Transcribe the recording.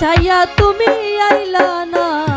ছাইয়া তুমি আইলা না?